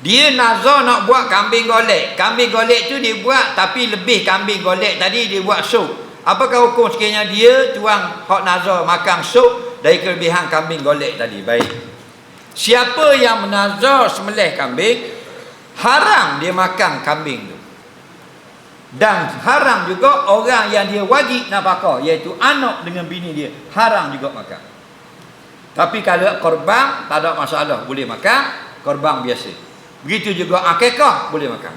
Dia nazar nak buat kambing golek. Kambing golek tu dia buat tapi lebih kambing golek tadi dia buat sup. Apakah hukum sekiranya dia tuang hak nazar makan sup dari kelebihan kambing golek tadi? Baik. Siapa yang menazar semelih kambing haram dia makan kambing tu. Dan haram juga orang yang dia wajib nafkah iaitu anak dengan bini dia haram juga makan. Tapi kalau korban tak ada masalah boleh makan korban biasa. Begitu juga akikah boleh makan.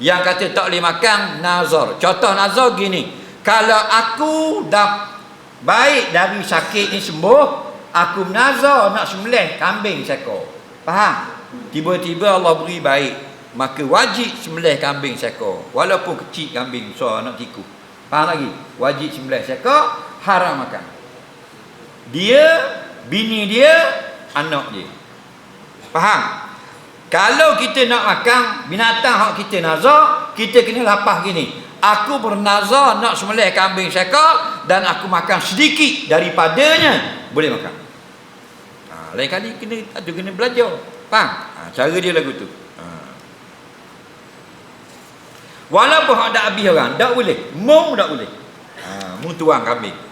Yang kata tak boleh makan nazar. Contoh nazar gini. Kalau aku dah baik dari sakit ni sembuh, aku nazar nak sembelih kambing seekor. Faham? Tiba-tiba Allah beri baik. Maka wajib sembelih kambing seekor. Walaupun kecil kambing besar nak tiku. Faham lagi? Wajib sembelih seekor, haram makan. Dia, bini dia, anak dia. Faham? Kalau kita nak makan binatang hak kita nazar, kita kena lapah gini. Aku bernazar nak sembelih kambing seekor dan aku makan sedikit daripadanya, boleh makan. Ha, lain kali kena ada kena belajar. Faham? Ha, cara dia lagu tu. Ha. Walaupun hak dak habis orang, tak boleh. Mung tak boleh. Ha, mung tuang kambing.